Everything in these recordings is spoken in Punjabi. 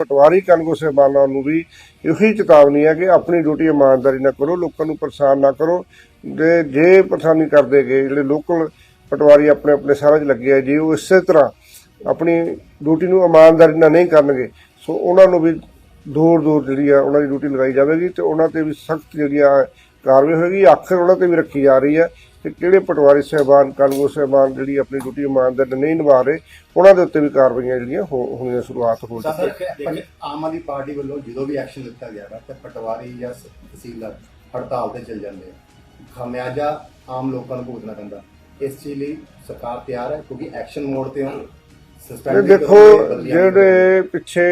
ਪਟਵਾਰੀ ਕਾਨੂੰਗੋ ਸਹਿਬਾਨਾਂ ਨੂੰ ਵੀ ਇਹੀ ਚੇਤਾਵਨੀ ਹੈ ਕਿ ਆਪਣੀ ਡਿਊਟੀ ਇਮਾਨਦਾਰੀ ਨਾਲ ਕਰੋ, ਲੋਕਾਂ ਨੂੰ ਪਰੇਸ਼ਾਨ ਨਾ ਕਰੋ। ਜੇ ਜੇ ਪਰੇਸ਼ਾਨੀ ਕਰਦੇ ਗਏ ਜਿਹੜੇ ਲੋਕਲ ਪਟਵਾਰੀ ਆਪਣੇ ਆਪਣੇ ਸਾਰਾ 'ਚ ਲੱਗੇ ਆ, ਜੇ ਉਹ ਇਸੇ ਤਰ੍ਹਾਂ ਆਪਣੀ ਡਿਊਟੀ ਨੂੰ ਇਮਾਨਦਾਰੀ ਨਾਲ ਨਹੀਂ ਕਰਨਗੇ, ਸੋ ਉਹਨਾਂ ਨੂੰ ਵੀ ਦੂਰ ਦੂਰ ਜਿਹੜੀ ਆ ਉਹਨਾਂ ਦੀ ਡਿਊਟੀ ਲਗਾਈ ਜਾਵੇਗੀ ਤੇ ਉਹਨਾਂ ਤੇ ਵੀ ਸਖਤ ਜਿਹੜੀ ਆ ਕਾਰਵਾਈ ਹੋਏਗੀ। ਆਖਰ ਉਹਨਾਂ ਤੇ ਵੀ ਰੱਖੀ ਜਾ ਰਹੀ ਹੈ ਕਿ ਕਿਹੜੇ ਪਟਵਾਰੀ ਸਹਿਬਾਨ ਕਾਨੂੰਗੋ ਸਹਿਬਾਨ ਜਿਹੜੀ ਆਪਣੀ ਡਿਊਟੀ ਇਮਾਨਦਾਰੀ ਨਹੀਂ ਨਿਭਾ ਰਹੇ ਉਹਨਾਂ ਦੇ ਉੱਤੇ ਵੀ ਕਾਰਵਾਈਆਂ ਜਿਹੜੀਆਂ ਹੋ- ਹੋਣੀਆਂ ਸ਼ੁਰੂਆਤ ਹੋ ਚੁੱਕੀ ਹੈ ਪੰਜ- ਆਮ ਆਦਮੀ ਪਾਰਟੀ ਵੱਲੋਂ ਜਦੋਂ ਵੀ ਐਕਸ਼ਨ ਲਿੱਤਾ ਗਿਆ ਤੇ ਪਟਵਾਰੀ ਜਾਂ ਤਹਿਸੀਲਦਾਰ ਹੜਤਾਲ ਤੇ ਚੱਲ ਜਾਂਦੇ ਆ। ਖਾਮਿਆਜਾ ਆਮ ਲੋਕਾਂ ਨੂੰ ਭੁਗਤਣਾ ਪੈਂਦਾ। ਇਸ ਚੀਜ਼ ਲਈ ਸਰਕਾਰ ਤਿਆਰ ਹੈ ਕਿਉਂਕਿ ਐਕਸ਼ਨ ਮੋਡ ਤੇ ਹੁਣ ਦੇਖੋ ਜਿਹੜੇ ਪਿੱਛੇ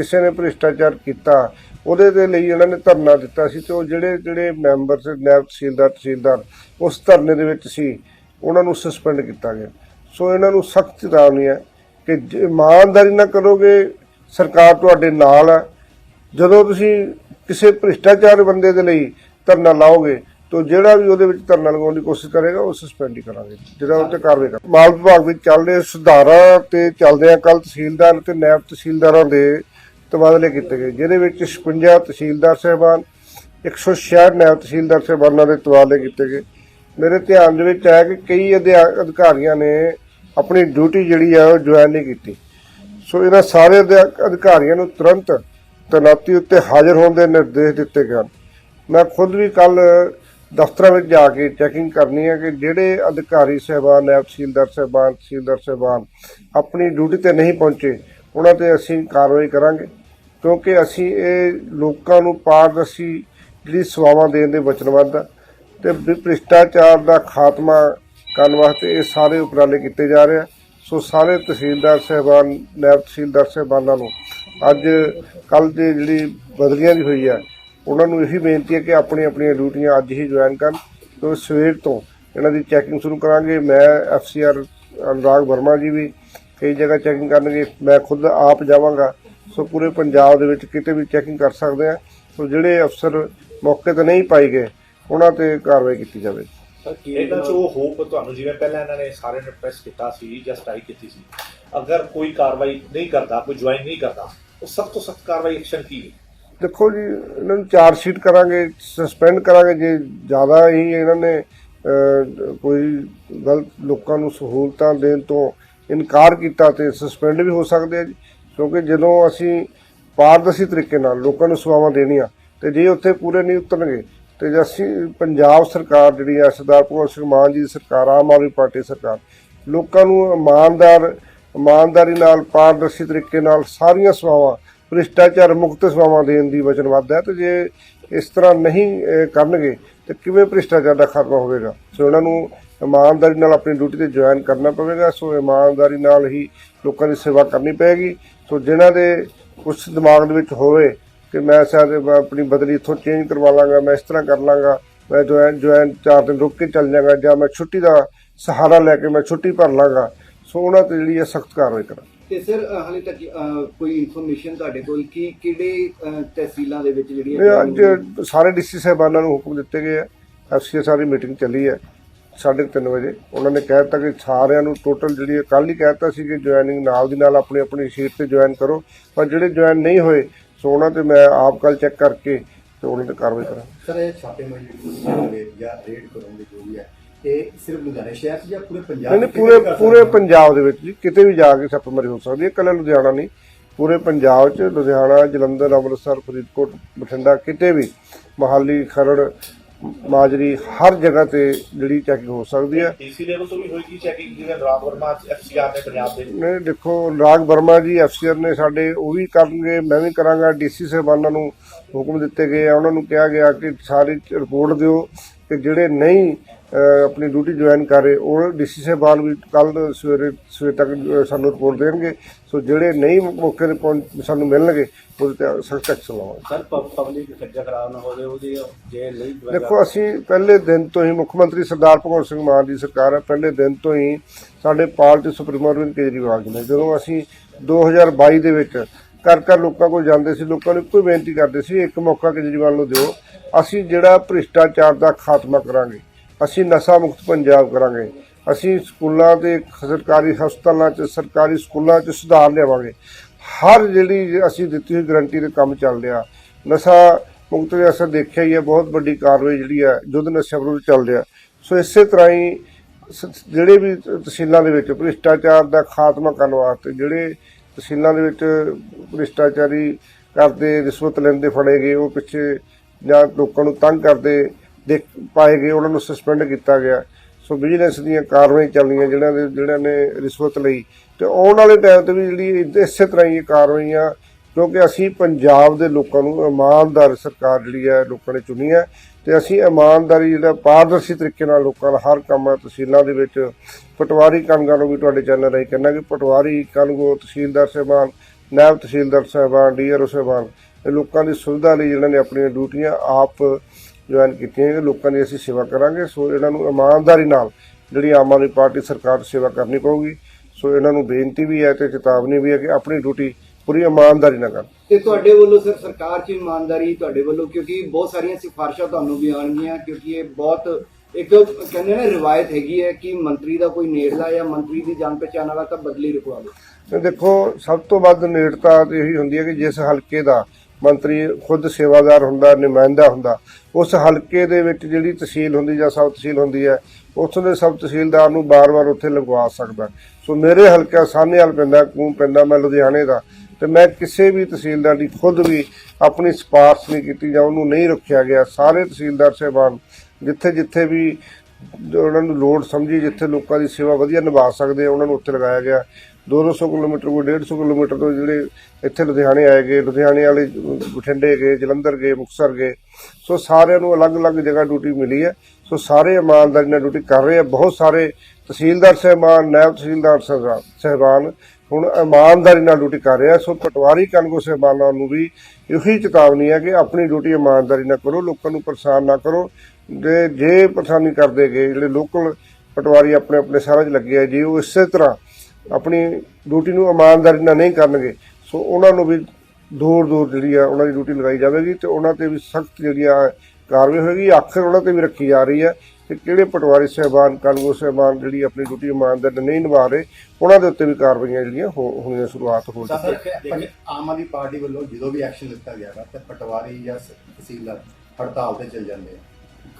ਕਿਸੇ ਨੇ ਭ੍ਰਿਸ਼ਟਾਚਾਰ ਕੀਤਾ, ਉਹਦੇ ਦੇ ਲਈ ਇਹਨਾਂ ਨੇ ਧਰਨਾ ਦਿੱਤਾ ਸੀ ਤੇ ਉਹ ਜਿਹੜੇ ਜਿਹੜੇ ਮੈਂਬਰ ਸੀ ਨਾਇਬ ਤਹਿਸੀਲਦਾਰ ਤਹਿਸੀਲਦਾਰ, ਉਸ ਧਰਨੇ ਦੇ ਵਿੱਚ ਸੀ, ਉਹਨਾਂ ਨੂੰ ਸਸਪੈਂਡ ਕੀਤਾ ਗਿਆ। ਸੋ ਇਹਨਾਂ ਨੂੰ ਸਖਤ ਚੇਤਾਵਨੀ ਹੈ ਕਿ ਇਮਾਨਦਾਰੀ ਨਾਲ ਕਰੋਗੇ, ਸਰਕਾਰ ਤੁਹਾਡੇ ਨਾਲ ਹੈ। ਜਦੋਂ ਤੁਸੀਂ ਕਿਸੇ ਭ੍ਰਿਸ਼ਟਾਚਾਰ ਬੰਦੇ ਦੇ ਲਈ ਧਰਨਾ ਲਾਓਗੇ, ਤਾਂ ਜਿਹੜਾ ਵੀ ਉਹਦੇ ਵਿੱਚ ਧਰਨਾ ਲਗਾਉਣ ਦੀ ਕੋਸ਼ਿਸ਼ ਕਰੇਗਾ, ਉਹ ਸਸਪੈਂਡ ਹੀ ਕਰਾਂਗੇ। ਜਿਹੜਾ ਉਹ 'ਤੇ ਕਾਰਵਾਈ ਕਰ ਮਾਲ ਵਿਭਾਗ ਵਿੱਚ ਚੱਲ ਰਹੇ ਸੁਧਾਰਾਂ ਤੇ ਚੱਲਦੇ ਆ ਕੱਲ ਤਹਿਸੀਲਦਾਰ ਤੇ ਨਾਇਬ ਤਹਿਸੀਲਦਾਰਾਂ ਦੇ ਤਬਾਦਲੇ ਕੀਤੇ ਗਏ, ਜਿਹਦੇ ਵਿੱਚ 56 ਤਹਿਸੀਲਦਾਰ ਸਹਿਬਾਨ 166 ਨਾਇਬ ਤਹਿਸੀਲਦਾਰ ਸਹਿਬਾਨਾਂ ਦੇ ਤਬਾਦਲੇ ਕੀਤੇ ਗਏ। ਮੇਰੇ ਧਿਆਨ ਦੇ ਵਿੱਚ ਆਇਆ ਕਿ ਕਈ ਅਧਿਆ- ਅਧਿਕਾਰੀਆਂ ਨੇ ਆਪਣੀ ਡਿਊਟੀ ਜਿਹੜੀ ਆ ਉਹ ਜੁਆਇਨ ਨਹੀਂ ਕੀਤੀ। ਸੋ ਇਹਨਾਂ ਸਾਰੇ ਅਧਿਆ- ਅਧਿਕਾਰੀਆਂ ਨੂੰ ਤੁਰੰਤ ਤੈਨਾਤੀ ਉੱਤੇ ਹਾਜ਼ਰ ਹੋਣ ਦੇ ਨਿਰਦੇਸ਼ ਦਿੱਤੇ ਗਏ ਹਨ। ਮੈਂ ਖੁਦ ਵੀ ਕੱਲ ਦਫ਼ਤਰਾਂ ਵਿੱਚ ਜਾ ਕੇ ਚੈਕਿੰਗ ਕਰਨੀ ਹੈ ਕਿ ਜਿਹੜੇ ਅਧਿਕਾਰੀ ਸਹਿਬਾਨ, ਨਾਇਬ ਤਹਿਸੀਲਦਾਰ ਸਹਿਬਾਨ ਤਹਿਸੀਲਦਾਰ ਸਹਿਬਾਨ ਆਪਣੀ ਡਿਊਟੀ ਤੇ ਨਹੀਂ ਪਹੁੰਚੇ, ਉਹਨਾਂ ਤੇ ਅਸੀਂ ਕਾਰਵਾਈ ਕਰਾਂਗੇ। ਕਿਉਂਕਿ ਅਸੀਂ ਇਹ ਲੋਕਾਂ ਨੂੰ ਪਾਰਦਰਸ਼ੀ ਜਿਹੜੀ ਸੇਵਾਵਾਂ ਦੇਣ ਦੇ ਵਚਨਬੱਧ ਆ ਤੇ ਭ੍ਰਿਸ਼ਟਾਚਾਰ ਦਾ ਖਾਤਮਾ ਕਰਨ ਵਾਸਤੇ ਇਹ ਸਾਰੇ ਉਪਰਾਲੇ ਕੀਤੇ ਜਾ ਰਹੇ ਆ। ਸੋ ਸਾਰੇ ਤਹਿਸੀਲਦਾਰ ਸਹਿਬਾਨ ਨਾਇਬ ਤਹਿਸੀਲਦਾਰ ਸਹਿਬਾਨਾਂ ਨੂੰ ਅੱਜ ਕੱਲ ਦੀ ਜਿਹੜੀ ਬਦਲੀਆਂ ਦੀ ਹੋਈ ਹੈ ਉਹਨਾਂ ਨੂੰ ਇਹੀ ਬੇਨਤੀ ਹੈ ਕਿ ਆਪਣੀ ਆਪਣੀਆਂ ਡਿਊਟੀਆਂ ਅੱਜ ਹੀ ਜੁਆਇਨ ਕਰਨ। ਕਿਉਂਕਿ ਸਵੇਰ ਤੋਂ ਇਹਨਾਂ ਦੀ ਚੈਕਿੰਗ ਸ਼ੁਰੂ ਕਰਾਂਗੇ। ਮੈਂ ਐਫਸੀਆਰ ਅਨੁਰਾਗ ਵਰਮਾ ਜੀ ਵੀ ਕਈ ਜਗ੍ਹਾ ਚੈਕਿੰਗ ਕਰਨਗੇ। ਮੈਂ ਖੁਦ ਆਪ ਜਾਵਾਂਗਾ। ਸੋ ਪੂਰੇ ਪੰਜਾਬ ਦੇ ਵਿੱਚ ਕਿਤੇ ਵੀ ਚੈਕਿੰਗ ਕਰ ਸਕਦੇ ਆ। ਸੋ ਜਿਹੜੇ ਅਫਸਰ ਮੌਕੇ ਤੇ ਨਹੀਂ ਪਾਈ ਗਏ ਉਹਨਾਂ ਤੇ ਕਾਰਵਾਈ ਕੀਤੀ ਜਾਵੇ। ਚ ਉਹ ਹੋਪ ਤੁਹਾਨੂੰ ਜਿਵੇਂ ਪਹਿਲਾਂ ਇਹਨਾਂ ਨੇ ਸਾਰੇ ਨੇ ਪ੍ਰੈਸ ਕੀਤਾ ਸੀ ਜਾਂ ਸਟ੍ਰਾਈਕ ਕੀਤੀ ਸੀ। ਅਗਰ ਕੋਈ ਕਾਰਵਾਈ ਨਹੀਂ ਕਰਦਾ ਕੋਈ ਜੁਆਇਨ ਨਹੀਂ ਕਰਦਾ ਉਹ ਸਖਤ ਤੋਂ ਸਖਤ ਕਾਰਵਾਈ ਐਕਸ਼ਨ ਕੀ ਹੈ? ਦੇਖੋ ਜੀ ਇਹਨਾਂ ਨੂੰ ਚਾਰਜ ਸ਼ੀਟ ਕਰਾਂਗੇ ਸਸਪੈਂਡ ਕਰਾਂਗੇ ਜੇ ਜ਼ਿਆਦਾ ਹੀ ਇਹਨਾਂ ਨੇ ਕੋਈ ਗਲਤ ਲੋਕਾਂ ਨੂੰ ਸਹੂਲਤਾਂ ਦੇਣ ਤੋਂ ਇਨਕਾਰ ਕੀਤਾ ਤੇ ਸਸਪੈਂਡ ਵੀ ਹੋ ਸਕਦੇ ਆ ਜੀ। ਕਿਉਂਕਿ ਜਦੋਂ ਅਸੀਂ ਪਾਰਦਰਸ਼ੀ ਤਰੀਕੇ ਨਾਲ ਲੋਕਾਂ ਨੂੰ ਸੇਵਾਵਾਂ ਦੇਣੀਆਂ ਤੇ ਜੇ ਉੱਥੇ ਪੂਰੇ ਨਹੀਂ ਉਤਰਨਗੇ ਤੇ ਜੇ ਅਸੀਂ ਪੰਜਾਬ ਸਰਕਾਰ ਜਿਹੜੀ ਹੈ, ਸਰਦਾਰ ਭਗਵੰਤ ਸਿੰਘ ਮਾਨ ਜੀ ਦੀ ਸਰਕਾਰ, ਆਮ ਆਦਮੀ ਪਾਰਟੀ ਸਰਕਾਰ, ਲੋਕਾਂ ਨੂੰ ਇਮਾਨਦਾਰ, ਇਮਾਨਦਾਰੀ ਨਾਲ, ਪਾਰਦਰਸ਼ੀ ਤਰੀਕੇ ਨਾਲ ਸਾਰੀਆਂ ਸੇਵਾਵਾਂ, ਭ੍ਰਿਸ਼ਟਾਚਾਰ ਮੁਕਤ ਸੇਵਾਵਾਂ ਦੇਣ ਦੀ ਵਚਨਬੱਧ ਹੈ ਤੇ ਜੇ ਇਸ ਤਰ੍ਹਾਂ ਨਹੀਂ ਕਰਨਗੇ ਤੇ ਕਿਵੇਂ ਭ੍ਰਿਸ਼ਟਾਚਾਰ ਦਾ ਖਾਤਮਾ ਹੋਵੇਗਾ? ਸੋ ਇਹਨਾਂ ਨੂੰ ਇਮਾਨਦਾਰੀ ਨਾਲ ਆਪਣੀ ਡਿਊਟੀ ਤੇ ਜੁਆਇਨ ਕਰਨਾ ਪਵੇਗਾ ਸੋ ਇਮਾਨਦਾਰੀ ਨਾਲ ਹੀ ਲੋਕਾਂ ਦੀ ਸੇਵਾ ਕਰਨੀ ਪਏਗੀ। ਸੋ ਜਿਨ੍ਹਾਂ ਦੇ ਕੁਛ ਦਿਮਾਗ ਦੇ ਵਿੱਚ ਹੋਵੇ ਕਿ ਮੈਂ ਸ਼ਾਇਦ ਆਪਣੀ ਬਦਲੀ ਇੱਥੋਂ ਚੇਂਜ ਕਰਵਾ ਲਾਂਗਾ ਮੈਂ ਇਸ ਤਰ੍ਹਾਂ ਕਰ ਲਾਂਗਾ ਮੈਂ ਜੁਆਇਨ ਜੁਆਇਨ ਚਾਰ ਦਿਨ ਰੁਕ ਕੇ ਚੱਲ ਜਾਂਗਾ ਜਾਂ ਮੈਂ ਛੁੱਟੀ ਦਾ ਸਹਾਰਾ ਲੈ ਕੇ ਮੈਂ ਛੁੱਟੀ ਭਰ ਲਾਂਗਾ। ਸੋ ਉਹਨਾਂ ਤੇ ਜਿਹੜੀ ਹੈ ਸਖਤ ਕਾਰਵਾਈ ਕਰਾਂ ਤੇ ਸਰ ਹਾਲੇ ਤੱਕ ਕੋਈ ਇਨਫੋਰਮੇਸ਼ਨ ਤੁਹਾਡੇ ਕੋਲ ਕਿ ਕਿਹੜੇ ਤਹਿਸੀਲਾਂ ਦੇ ਵਿੱਚ ਜਿਹੜੀ ਅੱਜ ਸਾਰੇ ਡੀਸੀ ਸਾਹਿਬਾਨਾਂ ਨੂੰ ਹੁਕਮ ਦਿੱਤੇ ਗਏ ਆ। ਐਫਸੀਏ ਸਾਰੀ ਮੀਟਿੰਗ ਚੱਲੀ ਹੈ। 3:30 ਵਜੇ। ਉਹਨਾਂ ਨੇ ਕਹਿ ਦਿੱਤਾ ਕਿ ਸਾਰਿਆਂ ਨੂੰ ਟੋਟਲ ਜਿਹੜੀ ਹੈ ਕੱਲ ਹੀ ਕਹਿ ਦਿੱਤਾ ਸੀ ਕਿ ਜੁਆਇਨਿੰਗ ਨਾਲ ਦੀ ਨਾਲ ਆਪਣੀ ਆਪਣੀ ਸੀਟ ਤੇ ਜੁਆਇਨ ਕਰੋ। ਪਰ ਜਿਹੜੇ ਜੁਆਇਨ ਨਹੀਂ ਹੋਏ ਸੋ ਉਹਨਾਂ ਤੇ ਮੈਂ ਆਪ ਕੱਲ ਚੈੱਕ ਕਰਕੇ ਤੇ ਉਹਨਾਂ ਤੇ ਕਾਰਵਾਈ ਕਰਾਂ ਸਰ ਇਹ ਛਾਪੇਮਾਰੀ ਜਿਹੜੀ ਜਾਂ ਰੇਡ ਕਰੋਗੇ ਜੋ ਵੀ ਹੈ ਇਹ ਸਿਰਫ ਲੁਧਿਆਣਾ ਸ਼ਹਿਰ 'ਚ ਜਾਂ ਪੂਰੇ ਪੰਜਾਬ ਨਹੀਂ ਪੂਰੇ ਪੂਰੇ? ਪੰਜਾਬ ਦੇ ਵਿੱਚ ਜੀ ਕਿਤੇ ਵੀ ਜਾ ਕੇ ਛਾਪੇਮਾਰੀ ਹੋ ਸਕਦੀ ਹੈ ਇਕੱਲਾ ਲੁਧਿਆਣਾ ਨਹੀਂ। ਪੂਰੇ ਪੰਜਾਬ 'ਚ ਲੁਧਿਆਣਾ ਜਲੰਧਰ ਅੰਮ੍ਰਿਤਸਰ ਫਰੀਦਕੋਟ ਬਠਿੰਡਾ ਕਿਤੇ ਵੀ ਮਹਾਲੀ ਖਰੜ ਮਾਜਰੀ ਹਰ ਜਗ੍ਹਾ ਤੇ ਜਿਹੜੀ ਚੈਕਿੰਗ ਹੋ ਸਕਦੀ ਹੈ ਡੀਸੀ ਲੈਵਲ ਤੋਂ ਵੀ ਹੋਏਗੀ ਚੈਕਿੰਗ ਜਿਵੇਂ ਰਾਮ ਵਰਮਾ ਐਫਸੀਆਰ ਨੇ ਪੰਜਾਬ ਦੇ ਨੇ ਦੇਖੋ ਰਾਗ ਵਰਮਾ ਜੀ ਐਫਸੀਆਰ ਨੇ ਸਾਡੇ ਉਹ ਵੀ ਕਰਨਗੇ ਮੈਂ ਵੀ ਕਰਾਂਗਾ ਡੀਸੀ ਸਾਹਿਬਾਨਾਂ ਨੂੰ ਹੁਕਮ ਦਿੱਤੇ ਗਏ ਆ ਉਹਨਾਂ ਨੂੰ ਕਿਹਾ ਗਿਆ ਕਿ ਸਾਰੀ ਰਿਪੋਰਟ ਦਿਓ ਕਿ ਜਿਹੜੇ ਨਹੀਂ ਆਪਣੀ ਡਿਊਟੀ ਜੁਆਇਨ ਕਰ ਰਹੇ। ਉਹ ਡੀਸੀ ਸਾਹਿਬਾਨ ਵੀ ਕੱਲ ਸਵੇਰੇ ਸਵੇਰ ਤੱਕ ਸਾਨੂੰ ਰਿਪੋਰਟ ਦੇਣਗੇ। ਸੋ ਜਿਹੜੇ ਨਹੀਂ ਮੌਕੇ ਤੇ ਪਹੁੰਚ ਸਾਨੂੰ ਮਿਲਣਗੇ ਉਹਦੇ ਤੇ ਸਖਤ ਐਕਸ਼ਨ ਲਵਾਂਗੇ। ਸਰ ਪਬਲਿਕ ਖੱਜਾ ਖਰਾਬ ਨਾ ਹੋਵੇ ਉਹਦੀ ਜੇ ਨਹੀਂ ਦੇਖੋ ਅਸੀਂ ਪਹਿਲੇ ਦਿਨ ਤੋਂ ਹੀ ਮੁੱਖ ਮੰਤਰੀ ਸਰਦਾਰ ਭਗਵੰਤ ਸਿੰਘ ਮਾਨ ਦੀ ਸਰਕਾਰ ਹੈ ਪਹਿਲੇ ਦਿਨ ਤੋਂ ਹੀ ਸਾਡੇ ਪਾਰਟੀ ਸੁਪਰੀਮੋ ਅਰਵਿੰਦ ਕੇਜਰੀਵਾਲ ਜੀ ਨੇ। ਜਦੋਂ ਅਸੀਂ 2022 ਦੇ ਵਿੱਚ ਘਰ ਘਰ ਲੋਕਾਂ ਕੋਲ ਜਾਂਦੇ ਸੀ ਲੋਕਾਂ ਨੂੰ ਹੀ ਬੇਨਤੀ ਕਰਦੇ ਸੀ ਇੱਕ ਮੌਕਾ ਕੇਜਰੀਵਾਲ ਨੂੰ ਦਿਓ ਅਸੀਂ ਜਿਹੜਾ ਭ੍ਰਿਸ਼ਟਾਚਾਰ ਦਾ ਖਾਤਮਾ ਕਰਾਂਗੇ। ਅਸੀਂ ਨਸ਼ਾ ਮੁਕਤ ਪੰਜਾਬ ਕਰਾਂਗੇ। ਅਸੀਂ ਸਕੂਲਾਂ ਤੇ ਸਰਕਾਰੀ ਹਸਪਤਾਲਾਂ 'ਚ, ਸਰਕਾਰੀ ਸਕੂਲਾਂ 'ਚ ਸੁਧਾਰ ਲਿਆਵਾਂਗੇ। ਹਰ ਜਿਹੜੀ ਅਸੀਂ ਦਿੱਤੀ ਹੋਈ ਗਰੰਟੀ ਦੇ ਕੰਮ ਚੱਲ ਰਿਹਾ। ਨਸ਼ਾ ਮੁਕਤ ਦੇ ਅਸਰ ਦੇਖਿਆ ਹੀ ਹੈ, ਬਹੁਤ ਵੱਡੀ ਕਾਰਵਾਈ ਜਿਹੜੀ ਹੈ ਯੁੱਧ ਨਸ਼ਾ ਵਿਰੁੱਧ ਚੱਲ ਰਿਹਾ। ਸੋ ਇਸੇ ਤਰ੍ਹਾਂ ਹੀ ਸ- ਜਿਹੜੇ ਵੀ ਤਹਿਸੀਲਾਂ ਦੇ ਵਿੱਚ ਭ੍ਰਿਸ਼ਟਾਚਾਰ ਦਾ ਖਾਤਮਾ ਕਰਨ ਵਾਸਤੇ ਜਿਹੜੇ ਤਹਿਸੀਲਾਂ ਦੇ ਵਿੱਚ ਭ੍ਰਿਸ਼ਟਾਚਾਰੀ ਕਰਦੇ, ਰਿਸ਼ਵਤ ਲੈਂਦੇ, ਫੜੇ ਗਏ, ਉਹ ਪਿੱਛੇ ਜਾਂ ਲੋਕਾਂ ਨੂੰ ਤੰਗ ਕਰਦੇ ਦੇ ਪਾਏ ਗਏ, ਉਹਨਾਂ ਨੂੰ ਸਸਪੈਂਡ ਕੀਤਾ ਗਿਆ। ਸੋ ਵਿਜੀਲੈਂਸ ਦੀਆਂ ਕਾਰਵਾਈਆਂ ਚੱਲੀਆਂ ਜਿਹੜਿਆਂ ਦੇ ਜਿਹੜਿਆਂ ਨੇ ਰਿਸ਼ਵਤ ਲਈ। ਤੇ ਆਉਣ ਵਾਲੇ ਟਾਈਮ ਤੇ ਵੀ ਜਿਹੜੀ ਇਸੇ ਤਰ੍ਹਾਂ ਹੀ ਇਹ ਕਾਰਵਾਈਆਂ, ਕਿਉਂਕਿ ਅਸੀਂ ਪੰਜਾਬ ਦੇ ਲੋਕਾਂ ਨੂੰ ਇਮਾਨਦਾਰ ਸਰਕਾਰ ਜਿਹੜੀ ਹੈ, ਲੋਕਾਂ ਨੇ ਚੁਣੀ ਹੈ। ਤੇ ਅਸੀਂ ਇਮਾਨਦਾਰੀ ਜਿਹੜਾ ਪਾਰਦਰਸ਼ੀ ਤਰੀਕੇ ਨਾਲ ਲੋਕਾਂ ਦਾ ਹਰ ਕੰਮ ਤਹਿਸੀਲਾਂ ਦੇ ਵਿੱਚ ਪਟਵਾਰੀ ਕਾਨੂੰਨਾਂ ਨੂੰ ਵੀ ਤੁਹਾਡੇ ਚੈਨਲ ਰਾਹੀਂ ਕਹਿੰਦਾ ਕਿ ਪਟਵਾਰੀ ਕਾਨੂੰਗੋ ਤਹਿਸੀਲਦਾਰ ਸਾਹਿਬਾਨ, ਨਾਇਬ ਤਹਿਸੀਲਦਾਰ ਸਾਹਿਬਾਨ, ਡੀਆਰਓ ਸਾਹਿਬਾਨ, ਇਹ ਲੋਕਾਂ ਦੀ ਸੁਵਿਧਾ ਲਈ ਜਿਹਨਾਂ ਨੇ ਆਪਣੀਆਂ ਡਿਊਟੀਆਂ ਆਪ ਜੁਆਇਨ ਕੀਤੀਆਂ ਕਿ ਲੋਕਾਂ ਦੀ ਅਸੀਂ ਸੇਵਾ ਕਰਾਂਗੇ। ਸੋ ਇਹਨਾਂ ਨੂੰ ਇਮਾਨਦਾਰੀ ਨਾਲ ਜਿਹੜੀ ਆਮ ਆਦਮੀ ਪਾਰਟੀ ਸਰਕਾਰ ਸੇਵਾ ਕਰਨੀ ਪਊਗੀ। ਸੋ ਇਹਨਾਂ ਨੂੰ ਬੇਨਤੀ ਵੀ ਹੈ ਤੇ ਚੇਤਾਵਨੀ ਵੀ ਹੈ ਕਿ ਆਪਣੀ ਡਿਊਟੀ ਪੂਰੀ ਇਮਾਨਦਾਰੀ ਨਾਲ ਕਰਨ। ਤੇ ਤੁਹਾਡੇ ਵੱਲੋਂ ਸਰ ਸਰਕਾਰ 'ਚ ਇਮਾਨਦਾਰੀ ਤੁਹਾਡੇ ਵੱਲੋਂ ਕਿਉਂਕਿ ਬਹੁਤ ਸਾਰੀਆਂ ਸਿਫਾਰਿਸ਼ਾਂ ਤੁਹਾਨੂੰ ਵੀ ਆਉਣਗੀਆਂ ਕਿਉਂਕਿ ਇਹ ਬਹੁਤ ਇੱਕ ਕਹਿੰਦੇ ਨੇ ਰਿਵਾਇਤ ਹੈਗੀ ਹੈ ਕਿ ਮੰਤਰੀ ਦਾ ਕੋਈ ਨੇੜਲਾ ਜਾਂ ਮੰਤਰੀ ਦੀ ਜਾਣ ਪਛਾਣ ਵਾਲਾ ਤਾਂ ਬਦਲੀ ਰਖਵਾ ਲਓ ਤੇ ਦੇਖੋ ਸਭ ਤੋਂ ਵੱਧ ਨੇੜਤਾ ਤੇ ਇਹੀ ਹੁੰਦੀ ਹੈ ਕਿ ਜਿਸ ਹਲਕੇ ਦਾ ਮੰਤਰੀ ਖੁਦ ਸੇਵਾਦਾਰ ਹੁੰਦਾ, ਨੁਮਾਇੰਦਾ ਹੁੰਦਾ, ਉਸ ਹਲਕੇ ਦੇ ਵਿੱਚ ਜਿਹੜੀ ਤਹਿਸੀਲ ਹੁੰਦੀ ਜਾਂ ਸਬ ਤਹਿਸੀਲ ਹੁੰਦੀ ਹੈ, ਉੱਥੋਂ ਦੇ ਸਬ ਤਹਿਸੀਲਦਾਰ ਨੂੰ ਬਾਰ-ਬਾਰ ਉੱਥੇ ਲਗਵਾ ਸਕਦਾ। ਸੋ ਮੇਰੇ ਹਲਕਾ ਸਾਹਨੇਵਾਲ ਪੈਂਦਾ, ਕੂੰ ਪੈਂਦਾ ਮੈਂ ਲੁਧਿਆਣੇ ਦਾ, ਤੇ ਮੈਂ ਕਿਸੇ ਵੀ ਤਹਿਸੀਲਦਾਰ ਦੀ ਖੁਦ ਵੀ ਆਪਣੀ ਸਿਫਾਰਸ਼ ਨਹੀਂ ਕੀਤੀ ਜਾਂ ਉਹਨੂੰ ਨਹੀਂ ਰੱਖਿਆ ਗਿਆ। ਸਾਰੇ ਤਹਿਸੀਲਦਾਰ ਸਾਹਿਬਾਨ ਜਿੱਥੇ ਜਿੱਥੇ ਵੀ ਜੋ ਉਹਨਾਂ ਨੂੰ ਲੋੜ ਸਮਝੀ, ਜਿੱਥੇ ਲੋਕਾਂ ਦੀ ਸੇਵਾ ਵਧੀਆ ਨਿਭਾ ਸਕਦੇ ਆ, ਉਹਨਾਂ ਨੂੰ ਉੱਥੇ ਲਗਾਇਆ ਗਿਆ। 200 ਕਿਲੋਮੀਟਰ ਕੋਈ 150 ਕਿਲੋਮੀਟਰ ਤੋਂ ਜਿਹੜੇ ਇੱਥੇ ਲੁਧਿਆਣੇ ਆਏ ਗਏ, ਲੁਧਿਆਣੇ ਵਾਲੇ ਬਠਿੰਡੇ ਗਏ, ਜਲੰਧਰ ਗਏ, ਮੁਕਤਸਰ ਗਏ। ਸੋ ਸਾਰਿਆਂ ਨੂੰ ਅਲੱਗ-ਅਲੱਗ ਜਗ੍ਹਾ ਡਿਊਟੀ ਮਿਲੀ ਹੈ। ਸੋ ਸਾਰੇ ਇਮਾਨਦਾਰੀ ਨਾਲ ਡਿਊਟੀ ਕਰ ਰਹੇ ਆ। ਬਹੁਤ ਸਾਰੇ ਤਹਿਸੀਲਦਾਰ ਸਾਹਿਬਾਨ, ਨਾਇਬ ਤਹਿਸੀਲਦਾਰ ਸਾਹਿਬਾਨ ਸਾਹਿਬਾਨ ਹੁਣ ਇਮਾਨਦਾਰੀ ਨਾਲ ਡਿਊਟੀ ਕਰ ਰਿਹਾ ਸੋ ਪਟਵਾਰੀ ਕਾਨੂੰਗੋ ਸਾਹਿਬਾਨਾਂ ਨੂੰ ਵੀ ਇਹੀ ਚੇਤਾਵਨੀ ਹੈ ਕਿ ਆਪਣੀ ਡਿਊਟੀ ਇਮਾਨਦਾਰੀ ਨਾਲ ਕਰੋ, ਲੋਕਾਂ ਨੂੰ ਪਰੇਸ਼ਾਨ ਨਾ ਕਰੋ। ਜੇ ਜੇ ਪਰੇਸ਼ਾਨੀ ਕਰਦੇ ਗਏ ਜਿਹੜੇ ਲੋਕਲ ਪਟਵਾਰੀ ਆਪਣੇ ਆਪਣੇ ਸ਼ਹਿਰਾਂ 'ਚ ਲੱਗੇ ਆ ਜੇ ਉਹ ਇਸੇ ਤਰ੍ਹਾਂ ਆਪਣੀ ਡਿਊਟੀ ਨੂੰ ਇਮਾਨਦਾਰੀ ਨਾਲ ਨਹੀਂ ਕਰਨਗੇ ਸੋ ਉਹਨਾਂ ਨੂੰ ਵੀ ਦੂਰ ਦੂਰ ਜਿਹੜੀ ਆ ਉਹਨਾਂ ਦੀ ਡਿਊਟੀ ਲਗਾਈ ਜਾਵੇਗੀ ਤੇ ਉਹਨਾਂ ਤੇ ਵੀ ਸਖਤ ਜਿਹੜੀ ਆ ਕਾਰਵਾਈ ਹੋਏਗੀ ਅੱਖਰ ਉਹਨਾਂ ਤੇ ਵੀ ਰੱਖੀ ਜਾ ਰਹੀ ਹੈ ਕਿ ਕਿਹੜੇ ਪਟਵਾਰੀ ਸਾਹਿਬਾਨ ਕਾਨੂੰਗੋ ਸਾਹਿਬਾਨ ਜਿਹੜੀ ਆਪਣੀ ਡਿਊਟੀ ਇਮਾਨਦਾਰੀ ਨਾਲ ਨਹੀਂ ਨਿਭਾ ਰਹੇ ਉਹਨਾਂ ਦੇ ਉੱਤੇ ਵੀ ਕਾਰਵਾਈਆਂ ਜਿਹੜੀਆਂ ਹੋ- ਹੋਣੀਆਂ ਸ਼ੁਰੂਆਤ ਹੋ ਸਰ ਚੁੱਕੀ ਹੈ ਆਮ ਆਦਮੀ ਪਾਰਟੀ ਵੱਲੋਂ ਜਦੋਂ ਵੀ ਐਕਸ਼ਨ ਲਿੱਤਾ ਗਿਆ ਤੇ ਪਟਵਾਰੀ ਜਾਂ ਤਹਿਸੀਲਦਾਰ ਹੜਤਾਲ ਤੇ ਚੱਲ ਜਾਂਦੇ ਆ।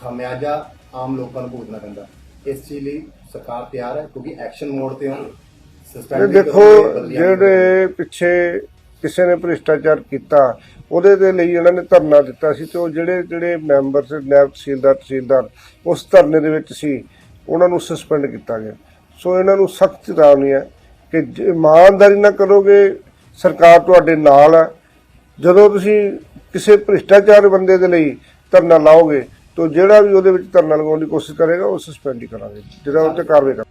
ਖਮਿਆਜਾ ਆਮ ਲੋਕਾਂ ਨੂੰ ਭੁਗਤਣਾ ਪੈਂਦਾ। ਇਸ ਚੀਜ਼ ਲਈ ਸਰਕਾਰ ਤਿਆਰ ਹੈ ਕਿਉਂਕਿ ਐਕਸ਼ਨ ਮੋਡ ਤੇ ਹੋ ਵੀ ਦੇਖੋ। ਜਿਹੜੇ ਪਿੱਛੇ ਕਿਸੇ ਨੇ ਭ੍ਰਿਸ਼ਟਾਚਾਰ ਕੀਤਾ ਉਹਦੇ ਦੇ ਲਈ ਇਹਨਾਂ ਨੇ ਧਰਨਾ ਦਿੱਤਾ ਸੀ ਤੇ ਉਹ ਜਿਹੜੇ ਜਿਹੜੇ ਮੈਂਬਰ ਸੀ ਨਾਇਬ ਤਹਿਸੀਲਦਾਰ ਤਹਿਸੀਲਦਾਰ ਉਸ ਧਰਨੇ ਦੇ ਵਿੱਚ ਸੀ ਉਹਨਾਂ ਨੂੰ ਸਸਪੈਂਡ ਕੀਤਾ ਗਿਆ। ਸੋ ਇਹਨਾਂ ਨੂੰ ਸਖਤ ਚੇਤਾਵਨੀ ਹੈ ਕਿ ਇਮਾਨਦਾਰੀ ਨਾਲ ਕਰੋਗੇ ਸਰਕਾਰ ਤੁਹਾਡੇ ਨਾਲ ਹੈ। ਜਦੋਂ ਤੁਸੀਂ ਕਿਸੇ ਭ੍ਰਿਸ਼ਟਾਚਾਰ ਬੰਦੇ ਦੇ ਲਈ ਧਰਨਾ ਲਾਓਗੇ ਤਾਂ ਜਿਹੜਾ ਵੀ ਉਹਦੇ ਵਿੱਚ ਧਰਨਾ ਲਗਾਉਣ ਦੀ ਕੋਸ਼ਿਸ਼ ਕਰੇਗਾ, ਉਹ ਸਸਪੈਂਡ ਹੀ ਕਰਾਂਗੇ। ਜਿਹੜਾ ਉੱਤੇ ਕਾਰਵਾਈ ਕਰਾਂਗੇ।